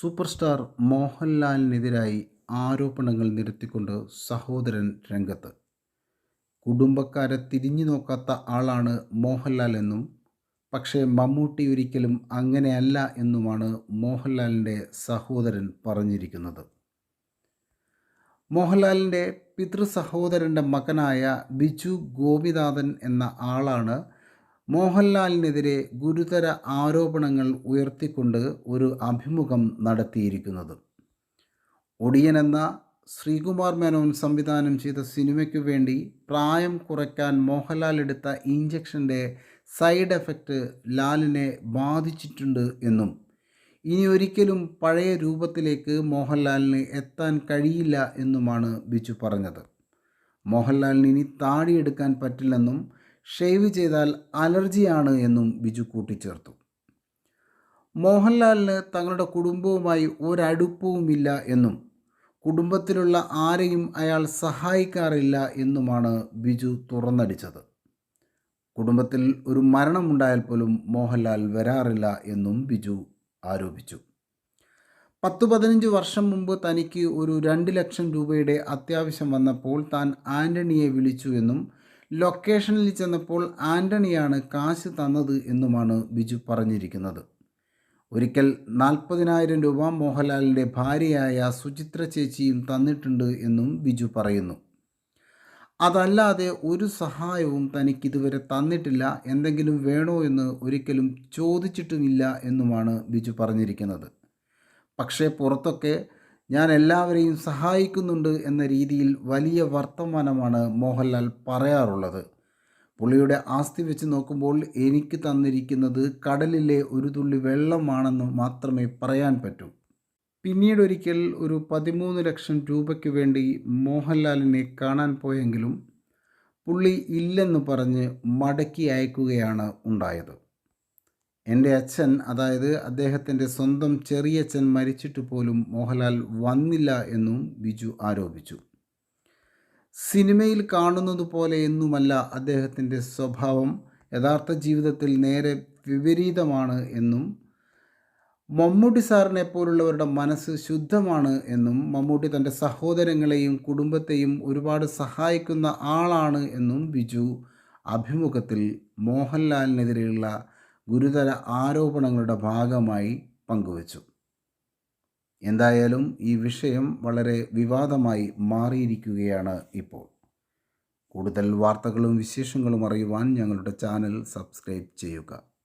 Super star മോഹൻലാലിനെതിരായി ആരോപണങ്ങൾ നിരത്തിക്കൊണ്ട് സഹോദരൻ രംഗത്ത്. കുടുംബക്കാരെ തിരിഞ്ഞു നോക്കാത്ത ആളാണ് മോഹൻലാൽ എന്നും പക്ഷേ മമ്മൂട്ടി ഒരിക്കലും അങ്ങനെയല്ല എന്നുമാണ് മോഹൻലാലിന്റെ സഹോദരൻ പറഞ്ഞിരിക്കുന്നത്. മോഹൻലാലിന്റെ പിതൃ സഹോദരന്റെ മകനായ ബിജു ഗോപിനാഥൻ എന്ന ആളാണ് മോഹൻലാലിനെതിരെ ഗുരുതര ആരോപണങ്ങൾ ഉയർത്തിക്കൊണ്ട് ഒരു അഭിമുഖം നടത്തിയിരിക്കുന്നത്. ഒടിയൻ എന്ന ശ്രീകുമാർ മേനോൻ സംവിധാനം ചെയ്ത സിനിമയ്ക്കു വേണ്ടി പ്രായം കുറയ്ക്കാൻ മോഹൻലാൽ എടുത്ത ഇഞ്ചക്ഷന്റെ സൈഡ് എഫക്റ്റ് ലാലിനെ ബാധിച്ചിട്ടുണ്ട് എന്നും ഇനി ഒരിക്കലും പഴയ രൂപത്തിലേക്ക് മോഹൻലാലിന് എത്താൻ കഴിയില്ല എന്നുമാണ് ബിജു പറഞ്ഞത്. മോഹൻലാലിന് ഇനി താടിയെടുക്കാൻ പറ്റില്ലെന്നും ഷേവ് ചെയ്താൽ അലർജിയാണ് എന്നും ബിജു കൂട്ടിച്ചേർത്തു. മോഹൻലാലിന് തങ്ങളുടെ കുടുംബവുമായി ഒരടുപ്പവുമില്ല എന്നും കുടുംബത്തിലുള്ള ആരെയും അയാൾ സഹായിക്കാറില്ല എന്നുമാണ് ബിജു തുറന്നടിച്ചത്. കുടുംബത്തിൽ ഒരു മരണമുണ്ടായാൽ പോലും മോഹൻലാൽ വരാറില്ല എന്നും ബിജു ആരോപിച്ചു. പത്തു പതിനഞ്ച് വർഷം മുമ്പ് തനിക്ക് ഒരു രണ്ട് ലക്ഷം രൂപയുടെ അത്യാവശ്യം വന്നപ്പോൾ താൻ ആന്റണിയെ വിളിച്ചു എന്നും ലൊക്കേഷനിൽ ചെന്നപ്പോൾ ആന്റണിയാണ് കാശ് തന്നത് എന്നുമാണ് ബിജു പറഞ്ഞിരിക്കുന്നത്. ഒരിക്കൽ നാൽപ്പതിനായിരം രൂപ മോഹൻലാലിന്റെ ഭാര്യയായ സുചിത്ര ചേച്ചിയും തന്നിട്ടുണ്ട് എന്നും ബിജു പറയുന്നു. അതല്ലാതെ ഒരു സഹായവും തനിക്കിതുവരെ തന്നിട്ടില്ല. എന്തെങ്കിലും വേണോ എന്ന് ഒരിക്കലും ചോദിച്ചിട്ടുമില്ല എന്നുമാണ് ബിജു പറഞ്ഞിരിക്കുന്നത്. പക്ഷേ പുറത്തൊക്കെ ഞാൻ എല്ലാവരെയും സഹായിക്കുന്നുണ്ട് എന്ന രീതിയിൽ വലിയ വർത്തമാനമാണ് മോഹൻലാൽ പറയാറുള്ളത്. പുള്ളിയുടെ ആസ്തി വെച്ച് നോക്കുമ്പോൾ എനിക്ക് തന്നിരിക്കുന്നത് കടലിലെ ഒരു തുള്ളി വെള്ളമാണെന്ന് മാത്രമേ പറയാൻ പറ്റൂ. പിന്നീട് ഒരിക്കൽ ഒരു പതിമൂന്ന് ലക്ഷം രൂപയ്ക്ക് വേണ്ടി മോഹൻലാലിനെ കാണാൻ പോയെങ്കിലും പുള്ളി ഇല്ലെന്ന് പറഞ്ഞ് മടക്കി അയക്കുകയാണ് ഉണ്ടായത്. എന്റെ അച്ഛൻ അതായത് അദ്ദേഹത്തിന്റെ സ്വന്തം ചെറിയച്ഛൻ മരിച്ചിട്ട് പോലും മോഹൻലാൽ വന്നില്ല എന്നും ബിജു ആരോപിച്ചു. സിനിമയിൽ കാണുന്നത് പോലെയൊന്നുമല്ല അദ്ദേഹത്തിന്റെ സ്വഭാവം. യഥാർത്ഥ ജീവിതത്തിൽ നേരെ വിപരീതമാണ് എന്നും മമ്മൂട്ടി സാറിനെ പോലുള്ളവരുടെ മനസ്സ് ശുദ്ധമാണ് എന്നും മമ്മൂട്ടി തന്റെ സഹോദരങ്ങളെയും കുടുംബത്തെയും ഒരുപാട് സഹായിക്കുന്ന ആളാണ് എന്നും ബിജു അഭിമുഖത്തിൽ മോഹൻലാലിനെതിരെയുള്ള ഗുരുതര ആരോപണങ്ങളുടെ ഭാഗമായി പങ്കുവച്ചു. എന്തായാലും ഈ വിഷയം വളരെ വിവാദമായി മാറിയിരിക്കുകയാണ് ഇപ്പോൾ. കൂടുതൽ വാർത്തകളും വിശേഷങ്ങളും അറിയുവാൻ ഞങ്ങളുടെ ചാനൽ സബ്സ്ക്രൈബ് ചെയ്യുക.